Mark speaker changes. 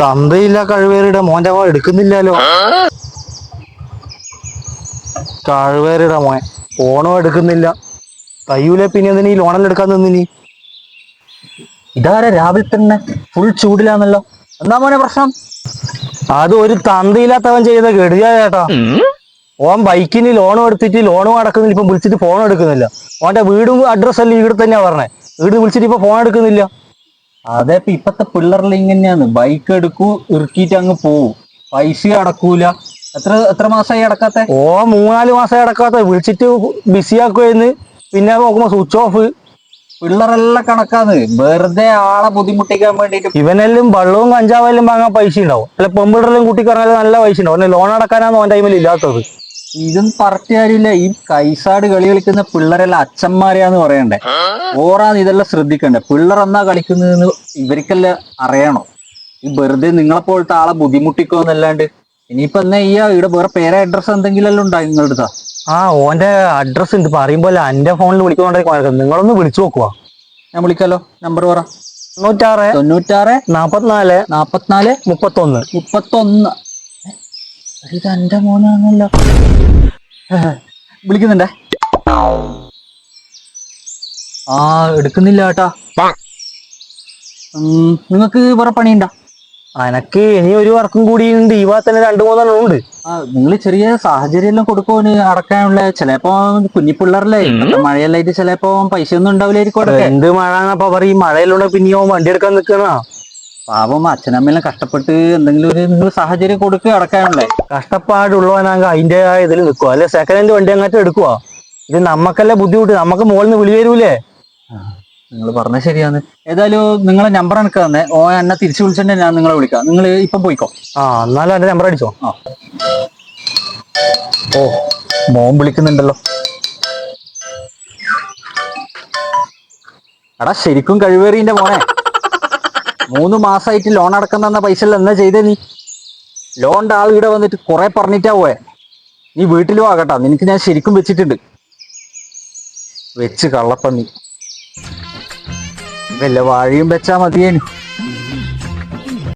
Speaker 1: തന്തയില്ല കഴിവേറിയുടെ മോന്റെ മോൻ എടുക്കുന്നില്ലല്ലോ. കഴിവേറിയുടെ മോൻ ഓണോ എടുക്കുന്നില്ല. തയ്യൂലെ പിന്നെ എന്തിനീ ലോണെല്ലാം എടുക്കാൻ നിന്നിനി?
Speaker 2: ഇതാരെ രാവിലെ തന്നെ ഫുൾ ചൂടിലാന്നല്ലോ? എന്താ മോനെ പ്രശ്നം?
Speaker 1: അത് ഒരു തന്തയില്ലാത്തവൻ ചെയ്ത കെടുതിയാ ചേട്ടാ. ഓൻ ബൈക്കിന് ലോണും എടുത്തിട്ട് ലോണും അടക്കുന്നില്ല. ഇപ്പൊ വിളിച്ചിട്ട് ഫോൺ എടുക്കുന്നില്ല. ഓന്റെ വീടും അഡ്രസ്സല്ലേ ഇവിടെ തന്നെയാ പറഞ്ഞേ. വീട് വിളിച്ചിട്ട് ഇപ്പൊ ഫോൺ എടുക്കുന്നില്ല.
Speaker 2: അതെ ഇപ്പൊ ഇപ്പത്തെ പിള്ളേരെല്ലാം ഇങ്ങനെയാണ്. ബൈക്ക് എടുക്കൂ ഇറുക്കിയിട്ട് അങ്ങ് പോവും. പൈസ അടക്കൂല. എത്ര എത്ര മാസമായി അടക്കാത്ത?
Speaker 1: ഓ മൂന്നാൽ മാസമായി അടക്കാത്ത. വിളിച്ചിട്ട് ബിസി ആക്കുമായിരുന്നു പിന്നെ നോക്കുമ്പോ സ്വിച്ച് ഓഫ്
Speaker 2: പിള്ളേരെല്ലാം കണക്കാന്ന്. വെറുതെ ആളെ ബുദ്ധിമുട്ടിക്കാൻ വേണ്ടിട്ട്
Speaker 1: ഇവനെല്ലാം വെള്ളവും കഞ്ചാവെല്ലാം വാങ്ങാൻ പൈസ ഉണ്ടാവും. അല്ല പെമ്പിടറിലും കൂട്ടിക്കറങ്ങാൻ നല്ല പൈസ ഉണ്ടാവും. ലോൺ അടക്കാനാണ് ഓൻ ടൈമിൽ ഇല്ലാത്തത്.
Speaker 2: ഇതും പറഞ്ഞ കാര്യമില്ല. ഈ കൈസാട് കളി കളിക്കുന്ന പിള്ളേരെല്ലാം അച്ഛന്മാരെയാന്ന് പറയണ്ടേ. ഓറാന്ന് ഇതെല്ലാം ശ്രദ്ധിക്കണ്ടേ. പിള്ളേർ എന്നാ കളിക്കുന്നതെന്ന് ഇവർക്കെല്ലാം അറിയണോ. ഈ വെറുതെ നിങ്ങളെ പോലത്തെ ആളെ ബുദ്ധിമുട്ടിക്കോന്നല്ലാണ്ട് ഇനിയിപ്പോ എന്നാ ഈ ഇവിടെ വേറെ പേരെ അഡ്രസ് എന്തെങ്കിലും എല്ലാം ഉണ്ടായി നിങ്ങളുടെ അടുത്താ
Speaker 1: ആ ഓന്റെ അഡ്രസ് ഉണ്ട്. പറയുമ്പോൾ എന്റെ ഫോണിൽ വിളിക്കുന്നുണ്ടെങ്കിൽ നിങ്ങളൊന്ന് വിളിച്ചു നോക്കുക
Speaker 2: ഞാൻ വിളിക്കാലോ. നമ്പർ പറ.
Speaker 1: തൊണ്ണൂറ്റാറ്
Speaker 2: തൊണ്ണൂറ്റാറ്
Speaker 1: നാപ്പത്തിനാല്
Speaker 2: നാപ്പത്തിനാല്
Speaker 1: മുപ്പത്തൊന്ന്.
Speaker 2: മുപ്പത്തൊന്ന്. ഇത് എന്റെ മോനാണല്ലോ. വിളിക്കുന്നുണ്ടേ? ആ എടുക്കുന്നില്ല കേട്ടാ നിങ്ങൾക്ക് വേറെ പണിയുണ്ടോ?
Speaker 1: അനക്ക് ഇനി ഒരു വർക്കും കൂടി ഉണ്ട്. ഈ ഭാഗത്തന്നെ രണ്ടു മൂന്നെണ്ണം ഉണ്ട്.
Speaker 2: നിങ്ങൾ ചെറിയ സാഹചര്യം എല്ലാം കൊടുക്കുവാന് അടക്കാനുള്ള ചിലപ്പോ കുഞ്ഞിപ്പിള്ളേരല്ലേ? ഇപ്പത്തെ മഴയെല്ലായിട്ട് ചിലപ്പോ പൈസ ഒന്നും ഉണ്ടാവില്ലായിരിക്കും
Speaker 1: എന്ത് മഴ മഴയിലുള്ള പറയും മഴയിലൂടെ പിന്നെയോ വണ്ടി എടുക്കാൻ നിൽക്കണ
Speaker 2: പാവം അച്ഛനമ്മയെല്ലാം കഷ്ടപ്പെട്ട് എന്തെങ്കിലും ഒരു നിങ്ങൾ സാഹചര്യം കൊടുക്കുക അടക്കാനുള്ളേ
Speaker 1: കഷ്ടപ്പാടുള്ളവനാങ്ക അതിന്റെതായ ഇതിൽ നിൽക്കുക. അല്ലെ? സെക്കൻഡ് ഹാൻഡ് വണ്ടി അങ്ങോട്ട് എടുക്കുക ഇത് നമുക്കല്ലേ ബുദ്ധിമുട്ട്? നമുക്ക് മുകളിൽ നിന്ന് വിളി വരൂലേ?
Speaker 2: നിങ്ങൾ പറഞ്ഞ ശരിയാണ്. ഏതായാലും നിങ്ങളെ നമ്പർ എനിക്ക് തന്നെ. ഓ എന്നെ തിരിച്ചു വിളിച്ചിട്ടുണ്ടെങ്കിൽ ഞാൻ നിങ്ങളെ വിളിക്കാം. നിങ്ങൾ ഇപ്പം പോയിക്കോ.
Speaker 1: ആ എന്നാലും എന്റെ നമ്പർ അടിച്ചോ?
Speaker 2: ആ. ഓ മോൻ വിളിക്കുന്നുണ്ടല്ലോ. എടാ ശരിക്കും കഴിവേറിന്റെ മോനെ. മൂന്ന് മാസമായിട്ട് ലോൺ അടക്കം തന്ന പൈസ എന്നാ ചെയ്തേ നീ? ലോണിന്റെ ആൾ ഇവിടെ വന്നിട്ട് കുറെ പറഞ്ഞിട്ടാ പോയെ. നീ വീട്ടിലും ആകട്ടാ. നിനക്ക് ഞാൻ ശരിക്കും വെച്ചിട്ടുണ്ട്. വെച്ച് കള്ളപ്പന്നി. വല്ല വാഴയും വെച്ചാ മതിയേനു.